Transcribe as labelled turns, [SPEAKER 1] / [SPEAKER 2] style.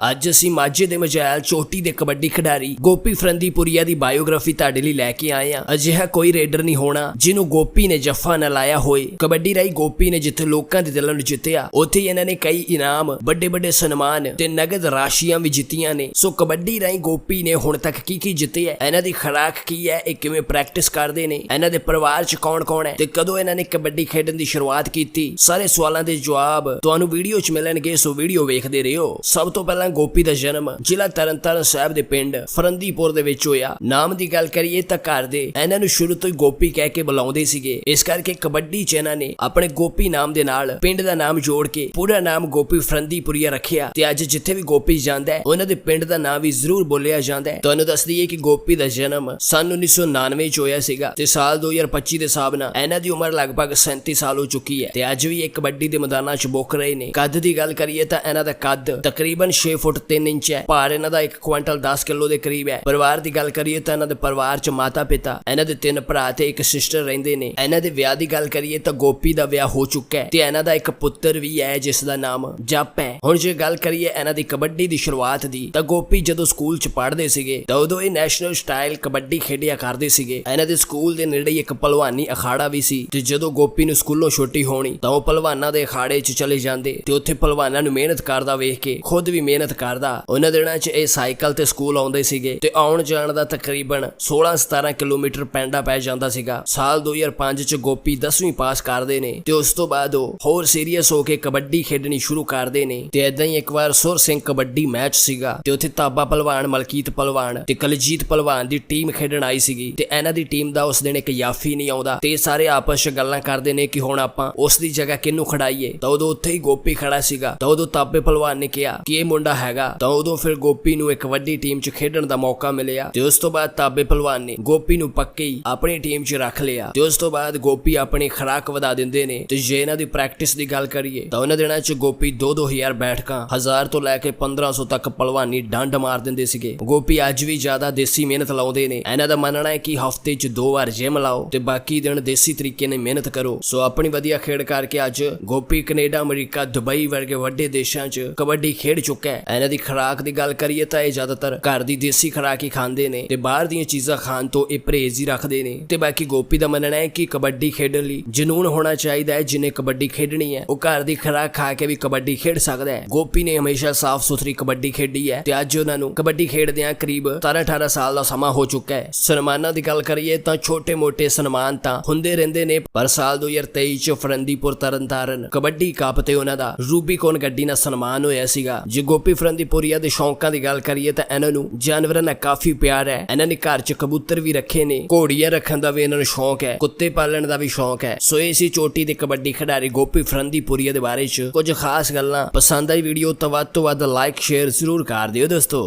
[SPEAKER 1] ਅੱਜ ਅਸੀਂ ਮਾਝੇ ਦੇ ਮਜਾਇਲ ਚੋਟੀ ਦੇ ਕਬੱਡੀ ਖਿਡਾਰੀ ਗੋਪੀ ਫਰੰਦੀਪੁਰੀਆ ਦੀ ਬਾਇਓਗ੍ਰਾਫੀ ਤੁਹਾਡੇ ਲਈ ਲੈ ਕੇ ਆਏ ਹਾਂ। ਅਜਿਹਾ ਕੋਈ ਰੇਡਰ ਨਹੀਂ ਹੋਣਾ ਜਿਹਨੂੰ ਗੋਪੀ ਨੇ ਜੱਫਾ ਨਾ ਲਾਇਆ ਹੋਏ। ਕਬੱਡੀ ਰਾਈ ਗੋਪੀ ਨੇ ਜਿੱਥੇ ਲੋਕਾਂ ਦੇ ਦਿਲਾਂ ਨੂੰ ਜਿੱਤਿਆ, ਉੱਥੇ ਇਹਨਾਂ ਨੇ ਕਈ ਇਨਾਮ ਵੱਡੇ ਵੱਡੇ ਸਨਮਾਨ ਤੇ ਨਗਦ ਰਾਸ਼ੀਆਂ ਵੀ ਜਿੱਤੀਆਂ ਨੇ। ਸੋ ਕਬੱਡੀ ਰਾਈ ਗੋਪੀ ਨੇ ਹੁਣ ਤੱਕ ਕੀ ਕੀ ਜਿੱਤੇ ਹੈ? ਇਹਨਾਂ ਦੀ ਖੁਰਾਕ ਕੀ ਹੈ? ਇਹ ਕਿਵੇਂ ਪ੍ਰੈਕਟਿਸ ਕਰਦੇ ਨੇ? ਇਹਨਾਂ ਦੇ ਪਰਿਵਾਰ 'ਚ ਕੌਣ ਕੌਣ ਹੈ? ਤੇ ਕਦੋਂ ਇਹਨਾਂ ਨੇ ਕਬੱਡੀ ਖੇਡਣ ਦੀ ਸ਼ੁਰੂਆਤ ਕੀਤੀ? ਸਾਰੇ ਸਵਾਲਾਂ ਦੇ ਜਵਾਬ ਤੁਹਾਨੂੰ ਵੀਡੀਓ 'ਚ ਮਿਲਣਗੇ, ਸੋ ਵੀਡੀਓ ਵੇਖਦੇ ਰਹੋ। ਸਭ ਤੋਂ ਪਹਿਲਾਂ ਗੋਪੀ ਦਾ ਜਨਮ ਜ਼ਿਲ੍ਹਾ ਤਰਨਤਾਰਨ ਸਾਹਿਬ ਦੇ ਪਿੰਡ ਫਰੰਦੀਪੁਰ ਦੇ ਵਿੱਚ ਹੋਇਆ। ਨਾਮ ਦੀ ਗੱਲ ਕਰੀਏ ਤਾਂ ਘਰ ਦੇ ਇਹਨਾਂ ਨੂੰ ਸ਼ੁਰੂ ਤੋਂ ਹੀ ਗੋਪੀ ਕਹਿ ਕੇ ਬੁਲਾਉਂਦੇ ਸੀਗੇ। ਇਸ ਕਰਕੇ ਕਬੱਡੀ 'ਚ ਇਹਨਾਂ ਨੇ ਆਪਣੇ ਗੋਪੀ ਨਾਮ ਦੇ ਨਾਲ ਪਿੰਡ ਦਾ ਨਾਮ ਜੋੜ ਕੇ ਪੂਰਾ ਨਾਮ ਗੋਪੀ ਫਰੰਦੀਪੁਰੀਆ ਰੱਖਿਆ ਤੇ ਅੱਜ ਜਿੱਥੇ ਵੀ ਗੋਪੀ ਜਾਂਦਾ ਹੈ, ਉਹਨਾਂ ਦੇ ਪਿੰਡ ਦਾ ਨਾਮ ਵੀ ਜ਼ਰੂਰ ਬੋਲਿਆ ਜਾਂਦਾ ਹੈ। ਤੁਹਾਨੂੰ ਦੱਸ ਦਈਏ ਕਿ ਗੋਪੀ ਦਾ ਜਨਮ ਸਨ 1999 ਚ ਹੋਇਆ ਸੀਗਾ ਤੇ ਸਾਲ 2025 ਦੇ ਹਿਸਾਬ ਨਾਲ ਇਹਨਾਂ ਦੀ ਉਮਰ ਲਗਭਗ 37 ਸਾਲ ਹੋ ਚੁੱਕੀ ਹੈ ਤੇ ਅੱਜ ਵੀ ਇਹ ਕਬੱਡੀ ਦੇ ਮੈਦਾਨਾਂ 'ਚ ਬੁੱਕ ਰਹੇ ਨੇ। ਕੱਦ ਦੀ ਗੱਲ ਕਰੀਏ ਤਾਂ ਇਹਨਾਂ ਦਾ ਕੱਦ ਤਕਰੀਬਨ 6 ਫੁੱਟ 3 ਇੰਚ ਹੈ। ਭਾਰ ਇਹਨਾਂ ਦਾ 1 ਕੁਇੰਟਲ 10 ਕਿਲੋ ਦੇ ਕਰੀਬ ਹੈ। ਪਰਿਵਾਰ ਦੀ ਗੱਲ ਕਰੀਏ ਤਾਂ ਇਹਨਾਂ ਦੇ ਪਰਿਵਾਰ 'ਚ ਮਾਤਾ ਪਿਤਾ ਇਹਨਾਂ ਦੇ ਤਿੰਨ ਭਰਾ ਤੇ ਇੱਕ ਸਿਸਟਰ ਰਹਿੰਦੇ ਨੇ। ਇਹਨਾਂ ਦੇ ਵਿਆਹ ਦੀ ਗੱਲ ਕਰੀਏ ਤਾਂ ਗੋਪੀ ਦਾ ਵਿਆਹ ਹੋ ਚੁੱਕਾ ਹੈ ਤੇ ਇਹਨਾਂ ਦਾ ਇੱਕ ਪੁੱਤਰ ਵੀ ਹੈ ਜਿਸ ਦਾ ਨਾਮ ਜਪ ਹੈ। ਹੁਣ ਜੇ ਗੱਲ ਕਰੀਏ ਇਹਨਾਂ ਦੀ ਕਬੱਡੀ ਦੀ ਸ਼ੁਰੂਆਤ ਦੀ, ਤਾਂ ਗੋਪੀ ਜਦੋਂ ਸਕੂਲ 'ਚ ਪੜ੍ਹਦੇ ਸੀਗੇ, ਤਾਂ ਉਦੋਂ ਇਹ ਨੈਸ਼ਨਲ ਸਟਾਈਲ ਕਬੱਡੀ ਖੇਡਿਆ ਕਰਦੇ ਸੀਗੇ। ਇਹਨਾਂ ਦੇ ਸਕੂਲ ਦੇ ਨੇੜੇ ਇੱਕ ਪਹਿਲਵਾਨੀ ਅਖਾੜਾ ਵੀ ਸੀ ਤੇ ਜਦੋਂ ਗੋਪੀ ਨੂੰ ਸਕੂਲੋਂ ਛੁੱਟੀ ਹੋਣੀ, ਤਾਂ ਉਹ ਪਹਿਲਵਾਨਾਂ ਦੇ ਅਖਾੜੇ 'ਚ ਚਲੇ ਜਾਂਦੇ ਤੇ ਉੱਥੇ ਪਹਿਲਵਾਨਾਂ ਨੂੰ ਮਿਹਨਤ ਕਰਦਾ ਵੇਖ ਕੇ, ਖੁਦ ਵੀ ਮਿਹਨਤ ਕਰਦਾ। ਉਹਨਾਂ ਦਿਨਾਂ 'ਚ ਇਹ ਸਾਈਕਲ ਤੇ ਸਕੂਲ ਆਉਂਦੇ ਸੀਗੇ ਤੇ ਆਉਣ ਜਾਣ ਦਾ ਤਕਰੀਬਨ 16-17 ਕਿਲੋਮੀਟਰ ਪੈਂਡਾ ਪੈ ਜਾਂਦਾ ਸੀਗਾ। ਸਾਲ 2005 'ਚ ਗੋਪੀ 10ਵੀਂ ਪਾਸ ਕਰਦੇ ਨੇ ਤੇ ਉਸ ਤੋਂ ਬਾਅਦ ਉਹ ਹੋਰ ਸੀਰੀਅਸ ਹੋ ਕੇ ਕਬੱਡੀ ਖੇਡਣੀ ਸ਼ੁਰੂ ਕਰਦੇ ਨੇ ਤੇ ਇਦਾਂ ਹੀ ਇੱਕ ਵਾਰ ਸੁਰ ਸਿੰਘ ਕਬੱਡੀ ਮੈਚ ਸੀਗਾ ਤੇ ਉੱਥੇ ਤਾਬਾ ਪਹਿਲਵਾਨ ਮਲਕੀਤ ਪਹਿਲਵਾਨ ਤੇ ਕਲਜੀਤ ਪਹਿਲਵਾਨ ਦੀ ਟੀਮ ਖੇਡਣ ਆਈ ਸੀਗੀ ਤੇ ਇਹਨਾਂ ਦੀ ਟੀਮ ਦਾ ਉਸ ਦਿਨ ਇੱਕ ਯਾਫੀ ਨਹੀਂ ਆਉਂਦਾ ਤੇ ਸਾਰੇ ਆਪਸ ਵਿੱਚ ਗੱਲਾਂ ਕਰਦੇ ਨੇ ਕਿ ਹੁਣ ਆਪਾਂ ਉਸ ਦੀ ਜਗ੍ਹਾ ਕਿਹਨੂੰ ਖੜਾਈਏ। ਤਾਂ ਉਦੋਂ ਉੱਥੇ ਹੀ ਗੋਪੀ ਖੜਾ ਸੀਗਾ। ਤਾਂ ਉਦੋਂ ਤਾਬੇ ਪਹਿਲਵਾਨ ਨੇ ਕਿਹਾ ਕਿ ਇਹ ਮੁੰਡਾ ਹੈਗਾ। ਤਾਂ ਉਦੋਂ ਫਿਰ ਗੋਪੀ ਨੂੰ ਇੱਕ ਵੱਡੀ ਟੀਮ 'ਚ ਖੇਡਣ ਦਾ ਮੌਕਾ ਮਿਲਿਆ ਤੇ ਉਸ ਤੋਂ ਬਾਅਦ ਤਾਬੇ ਪਹਿਲਵਾਨ ਨੇ ਗੋਪੀ ਨੂੰ ਪੱਕੇ ਆਪਣੀ ਟੀਮ 'ਚ ਰੱਖ ਲਿਆ ਤੇ ਉਸ ਤੋਂ ਬਾਅਦ ਗੋਪੀ ਆਪਣੀ ਖੁਰਾਕ ਵਧਾ ਦਿੰਦੇ ਨੇ ਤੇ ਜੇ ਇਹਨਾਂ ਦੀ ਪ੍ਰੈਕਟਿਸ ਦੀ ਗੱਲ ਕਰੀਏ ਤਾਂ ਉਹਨਾਂ ਦਿਨਾਂ 'ਚ ਗੋਪੀ 2-2000 ਬੈਠਕਾਂ 1000 ਤੋਂ ਲੈ ਕੇ 1500 ਤੱਕ ਪਹਿਲਵਾਨੀ ਡੰਡ ਮਾਰ ਦਿੰਦੇ ਸੀਗੇ। ਗੋਪੀ ਅੱਜ ਵੀ ਜ਼ਿਆਦਾ ਦੇਸੀ ਮਿਹਨਤ ਲਾਉਂਦੇ ਨੇ। ਇਹਨਾਂ ਦਾ ਮੰਨਣਾ ਹੈ ਕਿ ਹਫ਼ਤੇ 'ਚ ਦੋ ਵਾਰ ਜਿਮ ਲਾਓ ਤੇ ਬਾਕੀ ਦਿਨ ਦੇਸੀ ਤਰੀਕੇ ਨਾਲ ਮਿਹਨਤ ਕਰੋ। ਸੋ ਆਪਣੀ ਵਧੀਆ ਖੇਡ ਕਰਕੇ ਅੱਜ ਗੋਪੀ ਕੈਨੇਡਾ, ਅਮਰੀਕਾ, ਦੁਬਈ ਵਰਗੇ ਵੱਡੇ ਦੇਸ਼ਾਂ 'ਚ ਕਬੱਡੀ ਖੇਡ ਚੁੱਕਾ ਹੈ। ਇਹਨਾਂ ਦੀ ਖੁਰਾਕ ਦੀ ਗੱਲ ਕਰੀਏ ਤਾਂ ਇਹ ਜ਼ਿਆਦਾਤਰ ਘਰ ਦੀ ਦੇਸੀ ਖੁਰਾਕ ਹੀ ਖਾਂਦੇ ਨੇ ਤੇ ਬਾਹਰ ਦੀਆਂ ਚੀਜ਼ਾਂ ਖਾਣ ਤੋਂ ਇਹ ਪਰਹੇਜ਼ ਹੀ ਰੱਖਦੇ ਨੇ। ਤੇ ਬਾਕੀ ਗੋਪੀ ਦਾ ਮੰਨਣਾ ਹੈ ਕਿ ਕਬੱਡੀ ਖੇਡਣ ਲਈ ਜਨੂਨ ਹੋਣਾ ਚਾਹੀਦਾ ਹੈ ਜਿਨੇ ਕਬੱਡੀ ਖੇਡਣੀ ਹੈ। ਉਹ ਘਰ ਦੀ ਖੁਰਾਕ ਖਾ ਕੇ ਵੀ ਕਬੱਡੀ ਖੇਡ ਸਕਦਾ ਹੈ। ਗੋਪੀ ਨੇ ਹਮੇਸ਼ਾ ਸਾਫ਼ ਸੁਥਰੀ ਕਬੱਡੀ ਖੇਡੀ ਹੈ ਤੇ ਅੱਜ ਉਹਨਾਂ ਨੂੰ ਕਬੱਡੀ ਖੇਡਦਿਆਂ ਕਰੀਬ 17-18 ਸਾਲ ਦਾ ਸਮਾਂ ਹੋ ਚੁੱਕਾ ਹੈ। ਸਨਮਾਨਾਂ ਦੀ ਗੱਲ ਕਰੀਏ ਤਾਂ ਛੋਟੇ-ਮੋਟੇ ਸਨਮਾਨ ਤਾਂ ਹੁੰਦੇ ਰਹਿੰਦੇ ਨੇ, ਪਰ ਸਾਲ 2023 ਚ ਫਰੰਦੀਪੁਰ ਤਰਨਤਾਰਨ ਕਬੱਡੀ ਕੱਪ ਤੇ ਉਹਨਾਂ ਦਾ ਰੂਬੀਕੌਨ ਗੱਡੀ ਨਾਲ ਸਨਮਾਨ ਹੋਇਆ ਸੀਗਾ, ਜੇ ਗੋਪੀ ਫਰੰਦੀਪੁਰੀਆ ਦੇ ਸ਼ੌਂਕਾਂ ਦੀ ਗੱਲ ਕਰੀਏ ਤਾਂ ਇਹਨਾਂ ਨੂੰ ਜਾਨਵਰਾਂ ਨਾਲ ਕਾਫੀ ਪਿਆਰ ਹੈ। ਇਹਨਾਂ ਨੇ ਘਰ 'ਚ ਕਬੂਤਰ ਵੀ ਰੱਖੇ ਨੇ, ਘੋੜੀਆਂ ਰੱਖਣ ਦਾ ਵੀ ਇਹਨਾਂ ਨੂੰ ਸ਼ੌਂਕ ਹੈ, ਕੁੱਤੇ ਪਾਲਣ ਦਾ ਵੀ ਸ਼ੌਂਕ ਹੈ। ਸੋ ਇਹ ਸੀ ਚੋਟੀ ਦੇ ਕਬੱਡੀ ਖਿਡਾਰੀ ਗੋਪੀ ਫਰੰਦੀਪੁਰੀਆ ਦੇ ਬਾਰੇ 'ਚ ਕੁਝ ਖਾਸ ਗੱਲਾਂ। ਪਸੰਦ ਆਈ ਵੀਡੀਓ ਤਾਂ ਵੱਧ ਤੋਂ ਵੱਧ ਲਾਈਕ ਸ਼ੇਅਰ ਜ਼ਰੂਰ ਕਰ ਦਿਓ ਦੋਸਤੋ।